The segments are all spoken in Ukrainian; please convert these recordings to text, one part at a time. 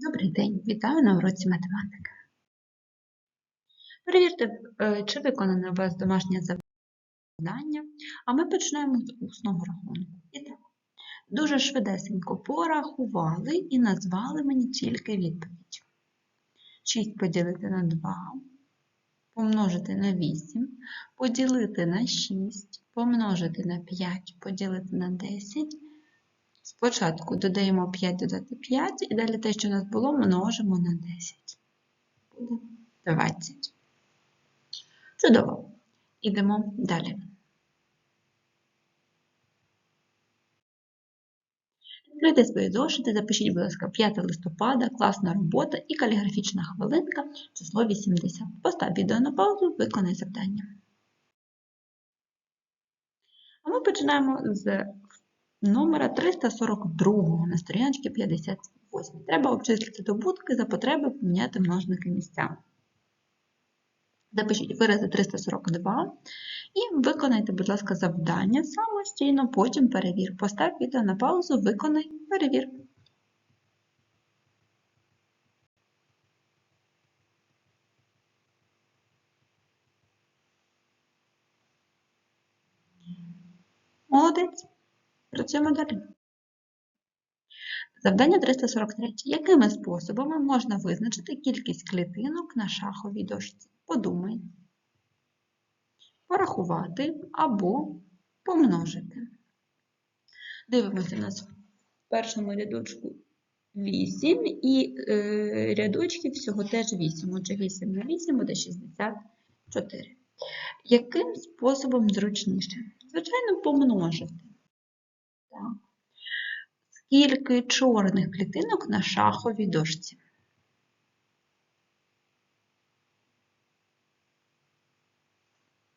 Добрий день, вітаю на уроці математики. Перевірте, е, чи виконане у вас домашнє завдання, а ми починаємо з усного рахунку. І так, дуже швидесенько порахували і назвали мені тільки відповідь. 6 поділити на 2, помножити на 8, поділити на 6, помножити на 5, поділити на 10. Спочатку додаємо 5 додати 5, і далі те, що у нас було, множимо на 10. Буде 20. Чудово. Ідемо далі. Відкрийте свої зошити, запишіть, будь ласка, 5 листопада, класна робота і каліграфічна хвилинка, число 80. Постав відео на паузу, виконай завдання. А ми починаємо з номера 342 на сторіночці 58. Треба обчислити добутки за потреби поміняти множники місцями. Запишіть вирази 342 і виконайте, будь ласка, завдання самостійно, потім перевір. Постав відео на паузу, виконай, перевір. Молодець. Працюємо далі. Завдання 343. Якими способами можна визначити кількість клітинок на шаховій дошці? Подумай. Порахувати або помножити. Дивимося у нас в першому рядочку 8 і е, рядочків всього теж 8. Отже, 8 на 8 буде 64. Яким способом зручніше? Звичайно, помножити. Так. Скільки чорних клітинок на шаховій дошці?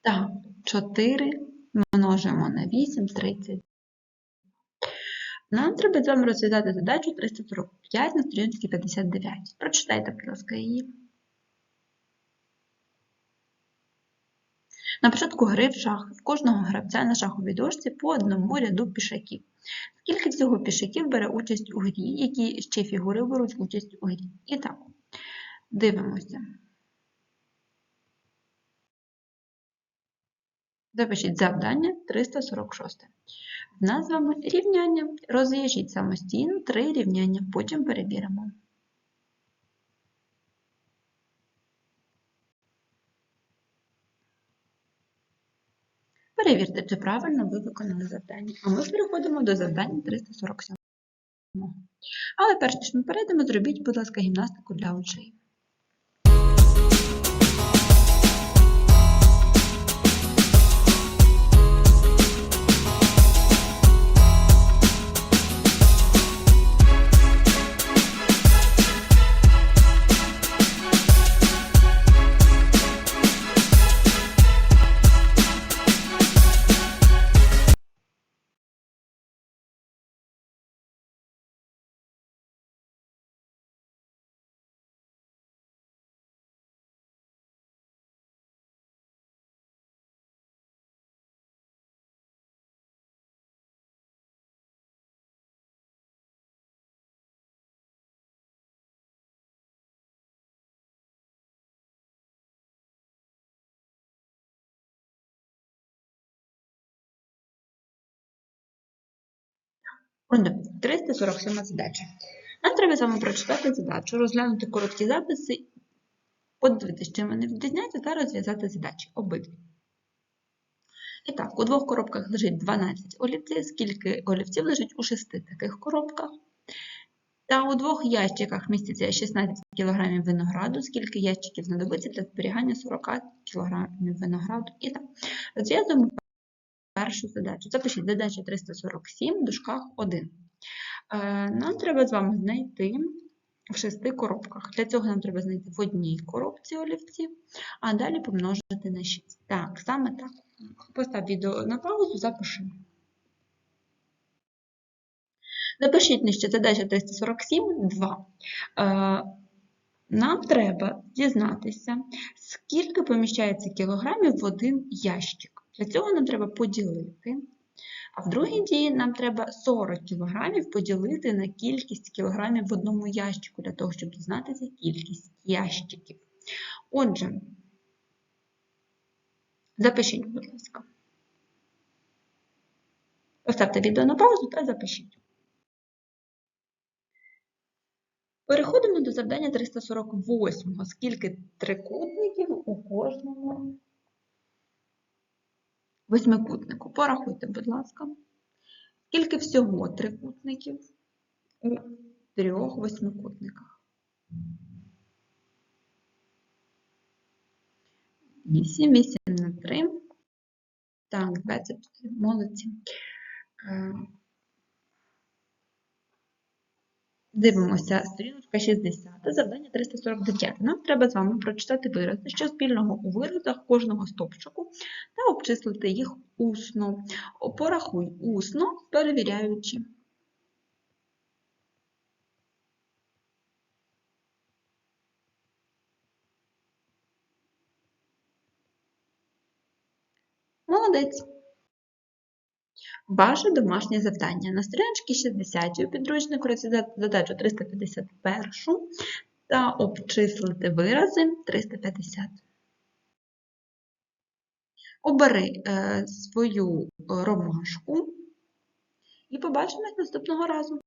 Так, 4 множимо на 8, 30. Нам треба з вами розв'язати задачу 345 на сторінці 59. Прочитайте, будь ласка, її. На початку гри в шахи в кожного гравця на шаховій дошці по одному ряду пішаків. Скільки всього пішаків бере участь у грі, які ще фігури беруть участь у грі? І так, дивимося. Запишіть завдання 346. В нас з вами рівняння. Розв'яжіть самостійно три рівняння, потім перевіримо. Перевірте, чи правильно ви виконали завдання. А ми переходимо до завдання 347. Але перш ніж ми перейдемо, зробіть, будь ласка, гімнастику для очей. Отже, 347 задача. Нам треба саме прочитати задачу, розглянути короткі записи, подивитися, чим вони відрізняються, та розв'язати задачі обидві. І так, у двох коробках лежить 12 олівців, скільки олівців лежить у шести таких коробках. Та у двох ящиках міститься 16 кг винограду, скільки ящиків знадобиться для зберігання 40 кг винограду. І так, розв'язуємо першу задачу. Запишіть задача 347 в дужках 1. Нам треба з вами знайти в шести коробках. Для цього нам треба знайти в одній коробці олівців, а далі помножити на 6. Так, саме так. Постав відео на паузу, запиши. Запишіть нижче задача 347, 2. Нам треба дізнатися, скільки поміщається кілограмів в один ящик. Для цього нам треба поділити А в другій дії нам треба 40 кг поділити на кількість кілограмів в одному ящику, для того, щоб дізнатися кількість ящиків. Отже, запишіть, будь ласка. Поставте відео на паузу та запишіть. Переходимо до завдання 348. Скільки трикутників у кожному восьмикутнику? Порахуйте, будь ласка. Скільки всього трикутників у трьох восьмикутниках? 8, 8 на 3. Так, 24. Молодці. Е, Дивимося, сторіночка 60, завдання 349. Нам треба з вами прочитати вирази, що спільного у виразах кожного стовпчику, та обчислити їх усно. Порахуй усно, перевіряючи. Молодець. Ваше домашнє завдання. На сторіночці 60 у підручнику розв'язати задачу 351 та обчислити вирази 350. Обери е, свою ромашку і побачимось наступного разу.